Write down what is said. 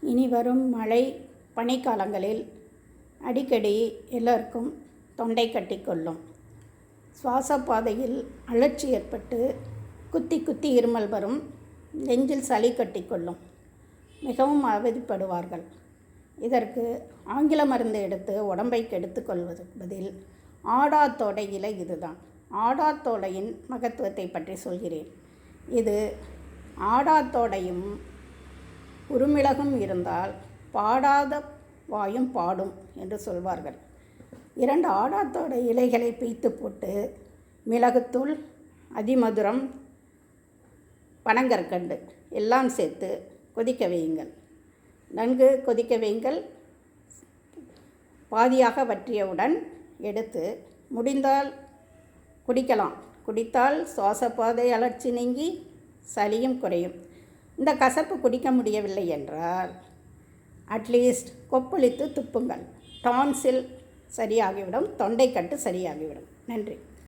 இனி வரும் மழை பனிக்காலங்களில் அடிக்கடி எல்லோருக்கும் தொண்டை கட்டிக்கொள்ளும். சுவாச பாதையில் அழற்சி ஏற்பட்டு குத்தி குத்தி இருமல் வரும். நெஞ்சில் சளி கட்டிக்கொள்ளும். மிகவும் அவதிப்படுவார்கள். இதற்கு ஆங்கில மருந்து எடுத்து உடம்பை கெடுத்துக்கொள்வது பதில் ஆடாத்தோடை இலை இதுதான். ஆடாத்தோடையின் மகத்துவத்தை பற்றி சொல்கிறேன். இது ஆடாத்தோடையும் குறுமிளகும் இருந்தால் பாடாத வாயும் பாடும் என்று சொல்வார்கள். இரண்டு ஆடாத்தோட இலைகளை பிய்த்து போட்டு மிளகுத்தூள் அதிமதுரம் பனங்கற்கண்டு எல்லாம் சேர்த்து கொதிக்க வையுங்கள். நன்கு கொதிக்க வையுங்கள். பாதியாக வற்றியவுடன் எடுத்து முடிந்தால் குடிக்கலாம். குடித்தால் சுவாசப்பாதை அலர்ச்சி நீங்கி சளியும் குறையும். இந்த கசப்பு குடிக்க முடியவில்லை என்றால் அட்லீஸ்ட் கொப்பளித்து துப்புங்கள். டான்சில் சரியாகிவிடும் தொண்டைக்கட்டு சரியாகிவிடும். நன்றி.